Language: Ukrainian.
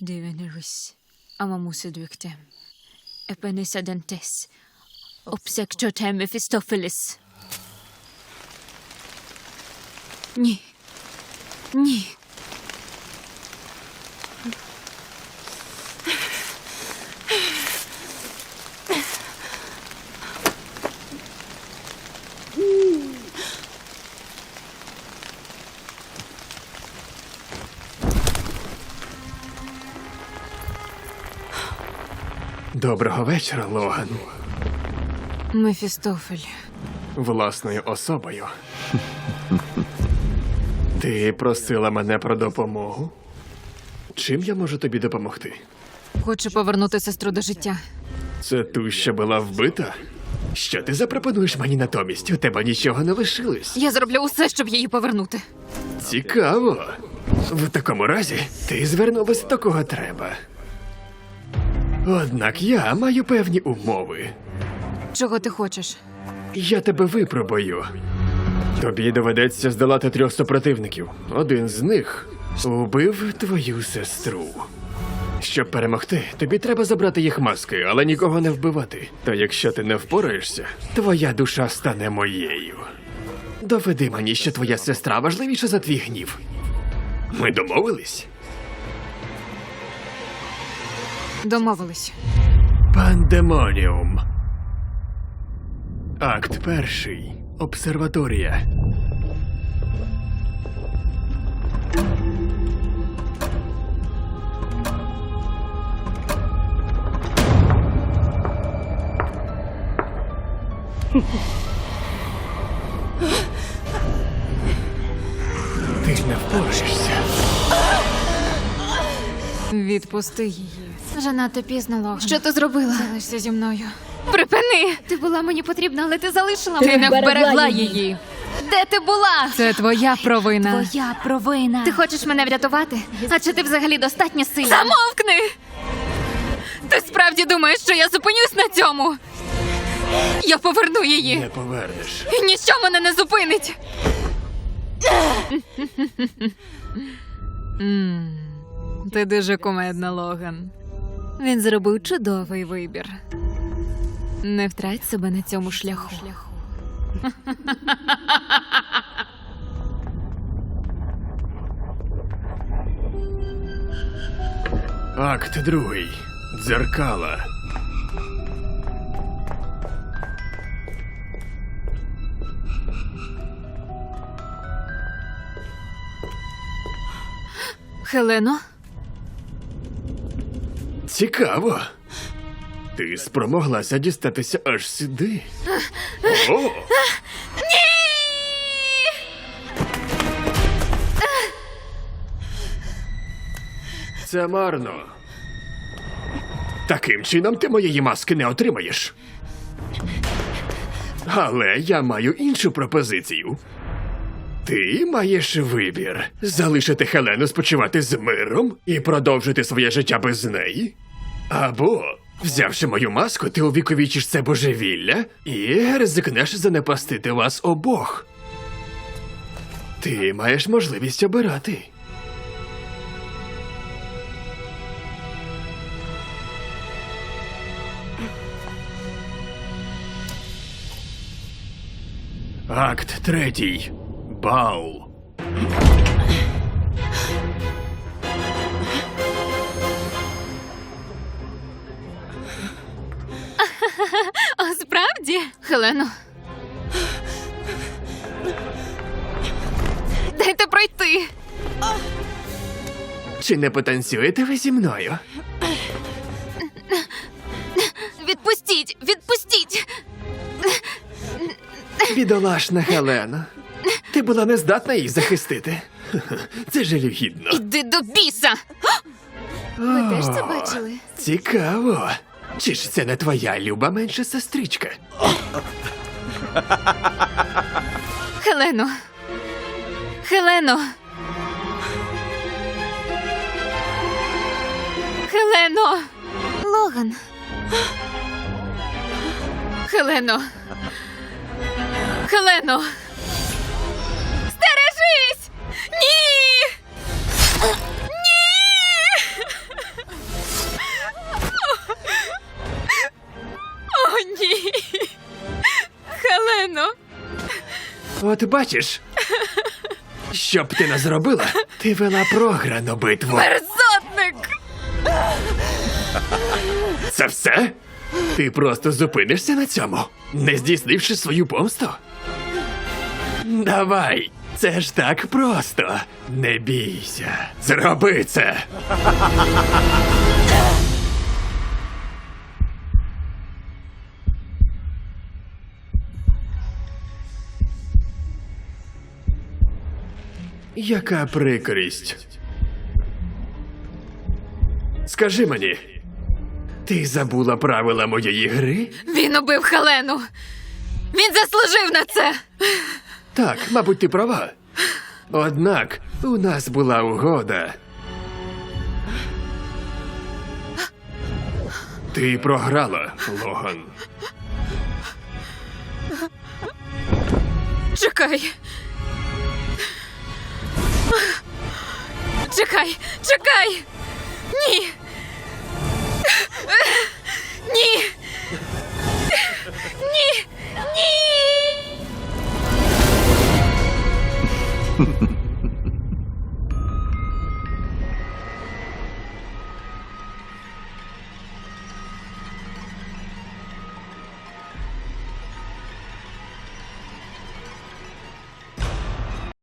Devenirus amamus edwictem. Epenis adentes. Obsector tem Mephistopheles. Nie. Nie. Доброго вечора, Логан. Мефістофель. Власною особою. Ти просила мене про допомогу? Чим я можу тобі допомогти? Хочу повернути сестру до життя. Це ту, що була вбита? Що ти запропонуєш мені натомість? У тебе нічого не лишилось. Я зроблю усе, щоб її повернути. Цікаво. В такому разі ти звернулася до кого треба. Однак я маю певні умови. Чого ти хочеш? Я тебе випробую. Тобі доведеться здолати трьох супротивників. Один з них убив твою сестру. Щоб перемогти, тобі треба забрати їх маски, але нікого не вбивати. Та якщо ти не впораєшся, твоя душа стане моєю. Доведи мені, що твоя сестра важливіша за твій гнів. Ми домовились? Домовились. Пандемоніум. Акт перший. Обсерваторія. Ти не впораєшся. Відпусти її. Вже надто пізно, Логан. Що ти зробила? Залишся зі мною. Припини! Ти була мені потрібна, але ти залишила мене. Ти не вберегла її. Де ти була? Це твоя провина. Твоя провина. Ти хочеш мене врятувати? А чи ти взагалі достатньо сильна? Замовкни! Ти справді думаєш, що я зупинюсь на цьому? Я поверну її. Не повернеш. І ніщо мене не зупинить. Ти дуже кумедна, Логан. Він зробив чудовий вибір. Не втрать себе на цьому шляху. Акт другий. Дзеркала. Хелено, Цікаво. Ти спромоглася дістатися аж сюди. О! Це марно. Таким чином ти моєї маски не отримаєш. Але я маю іншу пропозицію. Ти маєш вибір залишити Хелену спочивати з миром і продовжити своє життя без неї. Або, взявши мою маску, ти увіковічиш це божевілля і ризикнеш занепастити вас обох. Ти маєш можливість обирати. Акт третій. Бал. А справді? Хелено. Дайте пройти. Чи не потанцюєте ви зі мною? Відпустіть! Відпустіть! Бідолашна Хелена. Ти була не здатна її захистити. Це жалюгідно. Іди до біса! Ви теж це бачили? Цікаво. Чи ж це не твоя люба менша сестричка? Хелено. Хелено. Хелено. Логан. Хелено. Хелено. Стережись! Ні! От бачиш, що б ти не зробила, ти вела програну битву. Мерзотник! Це все? Ти просто зупинишся на цьому, не здійснивши свою помсту? Давай, це ж так просто. Не бійся. Зроби це. Яка прикрість. Скажи мені, ти забула правила моєї гри? Він убив Хелену! Він заслужив на це! Так, мабуть, ти права. Однак у нас була угода. Ти програла, Логан. Чекай. Чекай, чекай!